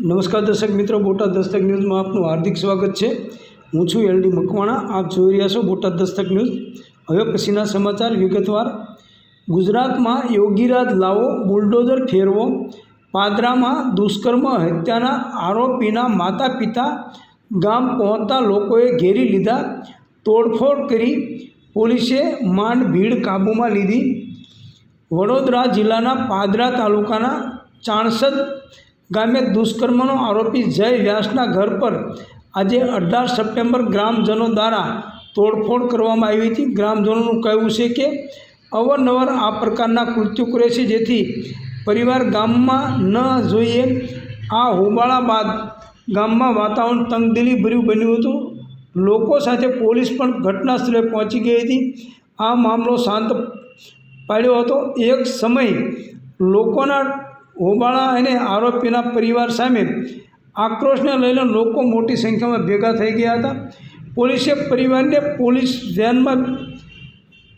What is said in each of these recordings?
નમસ્કાર દર્શક મિત્રો, બોટાદ દસ્તક ન્યૂઝમાં આપનું હાર્દિક સ્વાગત છે. હું છું એલડી મકવાણા, આપ જોઈ રહ્યા છો બોટાદ દસ્તક ન્યૂઝ. હવે પછીના સમાચાર વિગતવાર. ગુજરાતમાં યોગીરાજ લાવો, બુલડોઝર ફેરવો પાદરામાં દુષ્કર્મ, હત્યાના આરોપીના માતા પિતા ગામ પહોંચતા લોકોએ ઘેરી લીધા, તોડફોડ કરી, પોલીસે માંડ ભીડ કાબૂમાં લીધી. વડોદરા જિલ્લાના પાદરા તાલુકાના ચાણસદ ગામે દુષ્કર્મનો આરોપી જય વ્યાસના ઘર પર આજે અઢાર સપ્ટેમ્બર ગ્રામજનો દ્વારા તોડફોડ કરવામાં આવી હતી. ગ્રામજનોનું કહેવું છે કે અવારનવાર આ પ્રકારના કૃત્યો કરે છે, જેથી પરિવાર ગામમાં ન જોઈએ. આ હોબાળા બાદ ગામમાં વાતાવરણ તંગદિલી ભર્યું બન્યું હતું. લોકો સાથે પોલીસ પણ ઘટના સ્થળે પહોંચી ગઈ હતી. આ મામલો શાંત પાડ્યો હતો. એક સમય લોકોના હોબાળા અને આરોપીના પરિવાર સામે આક્રોશને લઈને લોકો મોટી સંખ્યામાં ભેગા થઈ ગયા હતા. પોલીસે પરિવારને પોલીસ વેનમાં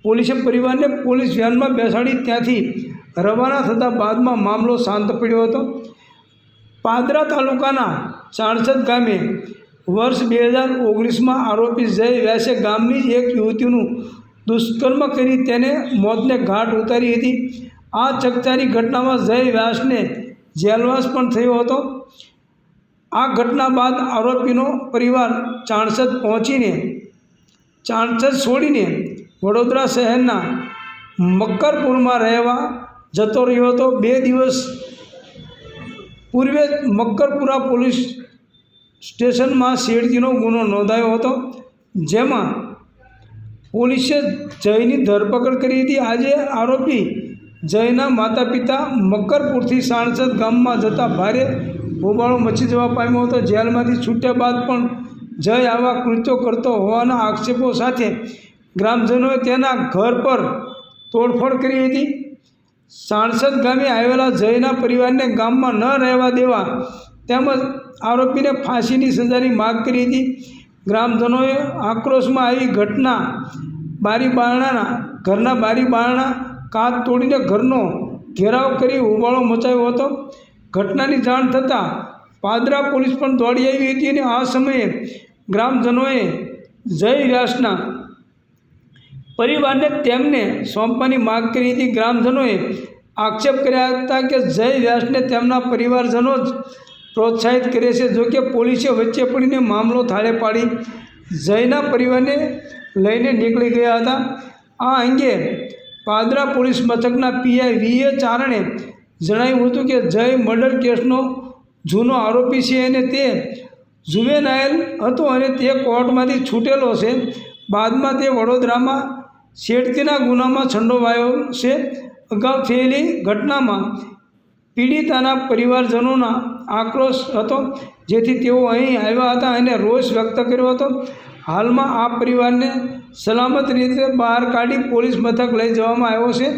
પોલીસે પરિવારને પોલીસ વેનમાં બેસાડી ત્યાંથી રવાના થતાં બાદમાં મામલો શાંત પડ્યો હતો. પાદરા તાલુકાના ચાણસદ ગામે વર્ષ બે હજાર ઓગણીસમાં આરોપી જય વ્યાસે ગામની એક યુવતીનું દુષ્કર્મ કરી તેને મોતને ઘાટ ઉતારી હતી. આ ચકચારી ઘટનામાં જય વ્યાસને જેલવાસ પણ થયો હતો. આ ઘટના બાદ આરોપીનો પરિવાર ચાણસદ પહોંચીને, ચાણસદ છોડીને વડોદરા શહેરના મક્કરપુરમાં રહેવા જતો રહ્યો હતો. બે દિવસ પૂર્વે મક્કરપુરા પોલીસ સ્ટેશનમાં શેરજીનો ગુનો નોંધાયો હતો, જેમાં પોલીસે જયની ધરપકડ કરી હતી. આજે આરોપી જયના માતા પિતા મકરપુરથી સાણસદ ગામમાં જતા ભારે હોબાળો મચી જવા પામ્યો હતો. જેલમાંથી છૂટ્યા બાદ પણ જય આવા કૃત્યો કરતો હોવાના આક્ષેપો સાથે ગ્રામજનોએ તેના ઘર પર તોડફોડ કરી હતી. સાણસદ ગામે આવેલા જયના પરિવારને ગામમાં ન રહેવા દેવા તેમજ આરોપીને ફાંસીની સજાની માગ કરી હતી. ગ્રામજનોએ આક્રોશમાં આવી ઘટના બારી બારણાના ઘરના બારી બારણા કાચ તોડીને ઘરનો ઘેરાવ કરી હોબાળો મચાવ્યો હતો. ઘટનાની જાણ થતાં પાદરા પોલીસ પણ દોડી આવી હતી અને આ સમયે ગ્રામજનોએ જય વ્યાસના પરિવારને તેમને સોંપવાની માગ કરી હતી. ગ્રામજનોએ આક્ષેપ કર્યા હતા કે જય વ્યાસને તેમના પરિવારજનો જ પ્રોત્સાહિત કરે છે. જોકે પોલીસે વચ્ચે પડીને મામલો થાળે પાડી જયના પરિવારને લઈને નીકળી ગયા હતા. આ અંગે પાદરા પોલીસ મથકના પીઆઈ વી એ ચારણે જણાવ્યું હતું કે જય મર્ડર કેસનો જૂનો આરોપી છે અને તે જુવેનાયલ હતો અને તે કોર્ટમાંથી છૂટેલો છે. બાદમાં તે વડોદરામાં છેડતીના ગુનામાં છંડોવાયો છે. અગાઉ થયેલી ઘટનામાં પીડિતાના પરિવારજનોના આક્રોશ હતો. જેથી તેઓ અહીં આવ્યા હતા અને રોષ વ્યક્ત કર્યો હતો. હાલમાં આ પરિવારને સલામત રીતે બહાર કાઢી પોલીસ મથક લઈ જવામાં આવ્યો છે.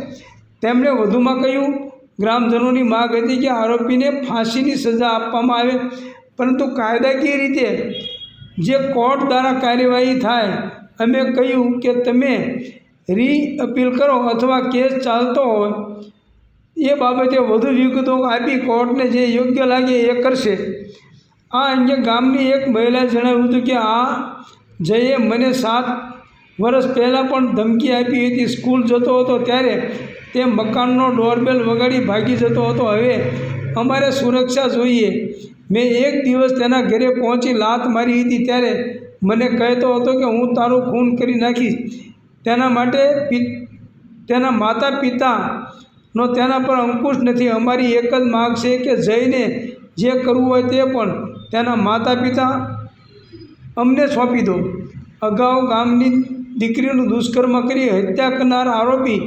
તેમણે વધુમાં કહ્યું, ગ્રામજનોની માગ હતી કે આરોપીને ફાંસીની સજા આપવામાં આવે, પરંતુ કાયદાકીય રીતે જે કોર્ટ દ્વારા કાર્યવાહી થાય, અમે કહ્યું કે તમે રી અપીલ કરો અથવા કેસ ચાલતો હોય એ બાબતે વધુ વિગતો આપી કોર્ટને જે યોગ્ય લાગે એ કરશે. આ અંગે ગામની એક મહિલાએ જણાવ્યું હતું કે આ જયે મને સાત વર્ષ પહેલાં પણ ધમકી આપી હતી. સ્કૂલ જતો હતો ત્યારે તે મકાનનો ડોરબેલ વગાડી ભાગી જતો હતો. હવે અમારે સુરક્ષા જોઈએ. મેં એક દિવસ તેના ઘરે પહોંચી લાત મારી હતી ત્યારે મને કહેતો હતો કે હું તારું ખૂન કરી નાખીશ. તેના માટે તેના માતા પિતાનો તેના પર અંકુશ નથી. અમારી એક જ માગ છે કે જઈને જે કરવું હોય તે પણ તેના માતા પિતા અમને સોંપી દો. અગાઉ ગામની દીકરીનું દુષ્કર્મ કરી હત્યા કરનાર આરોપી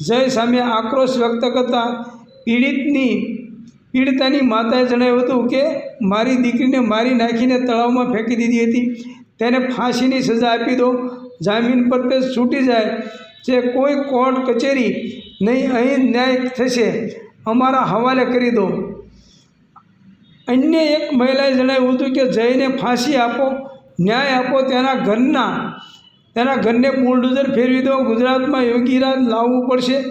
જય સામે આક્રોશ વ્યક્ત કરતા પીડિતની, પીડિતાની માતાએ જણાવ્યું હતું કે મારી દીકરીને મારી નાખીને તળાવમાં ફેંકી દીધી હતી. તેને ફાંસીની સજા આપી દો. જામીન પર તે છૂટી જાય. જે કોઈ કોર્ટ કચેરી નહીં, અહીં ન્યાય થશે. અમારા હવાલે કરી દો. અન્ય એક મહિલાએ જણાવ્યું હતું કે જઈને ફાંસી આપો, ન્યાય આપો, તેના ઘરના, તેના ઘરને બુલડોઝર ફેરવી દો, ગુજરાતમાં યોગીરાજ લાવવું પડશે.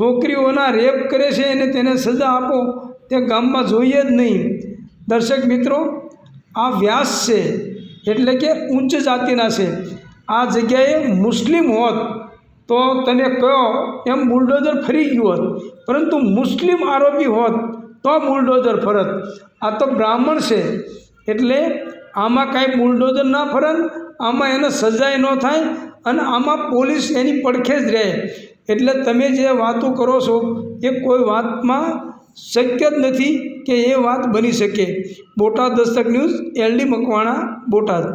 છોકરીઓના રેપ કરે છે અને તેને સજા આપો, તે ગામમાં જોઈએ જ નહીં. દર્શક મિત્રો, આ વ્યાસ છે, એટલે કે ઉચ્ચ જાતિના છે. આ જગ્યાએ મુસ્લિમ હોત તો તને કહો, એમ બુલડોઝર ફરી ગયું હોત, પરંતુ મુસ્લિમ આરોપી હોત તો બુલડોઝર ફરત. આ તો બ્રાહ્મણ છે, એટલે આમાં કાંઈ બુલડોઝર ના ફરત, આમાં એને સજાય ન થાય, અને આમાં પોલીસ એની પડખે જ રહે. એટલે તમે જે વાતો કરો છો, એ કોઈ વાતમાં શક્ય જ નથી કે એ વાત બની શકે. Botad Dastak news LD Makwana, Botad.